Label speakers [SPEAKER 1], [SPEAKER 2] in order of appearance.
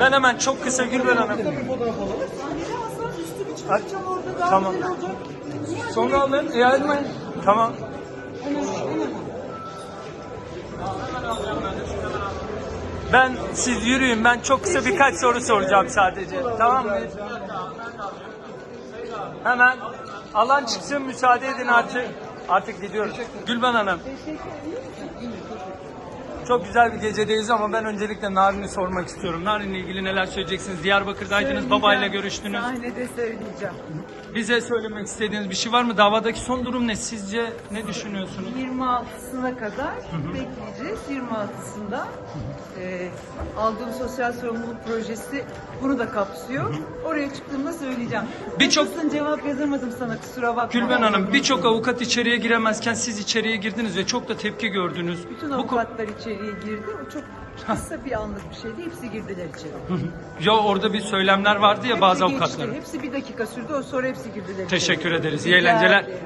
[SPEAKER 1] Ben hemen çok kısa Gülben Hanım. Tamam. Sonra alın. E ayrılmayın. Tamam. Ben siz yürüyün. Ben çok kısa birkaç soru soracağım sadece. Tamam mı? Hemen alan çıksın müsaade edin artık. Artık gidiyoruz. Gülben Hanım. Çok güzel bir gecedeyiz ama ben öncelikle Narin'i sormak istiyorum. Narin'le ilgili neler söyleyeceksiniz? Diyarbakır'daydınız, babayla görüştünüz.
[SPEAKER 2] Sahnede söyleyeceğim.
[SPEAKER 1] Bize söylemek istediğiniz bir şey var mı? Davadaki son durum ne? Sizce ne düşünüyorsunuz?
[SPEAKER 2] 26'sına kadar bekleyeceğiz. 26'sında e, aldığım sosyal sorumluluk projesi bunu da kapsıyor. Oraya çıktığımda söyleyeceğim.
[SPEAKER 1] Birçok-
[SPEAKER 2] Haklısın, cevap yazamadım sana kusura bakma.
[SPEAKER 1] Gülben Hanım birçok avukat içeriye giremezken siz içeriye girdiniz ve çok da tepki gördünüz.
[SPEAKER 2] Bütün
[SPEAKER 1] Bu ko-
[SPEAKER 2] avukatlar içeriye girdi. O çok kısa bir anlık bir şeydi. Hepsi girdiler içeri.
[SPEAKER 1] ya orada bir söylemler vardı ya bazı
[SPEAKER 2] Hepsi
[SPEAKER 1] avukatların.
[SPEAKER 2] geçti. Hepsi bir dakika sürdü. O sonra hepsi girdiler içeri.
[SPEAKER 1] Teşekkür ederiz. İyi
[SPEAKER 2] Rica
[SPEAKER 1] eğlenceler.
[SPEAKER 2] ederim.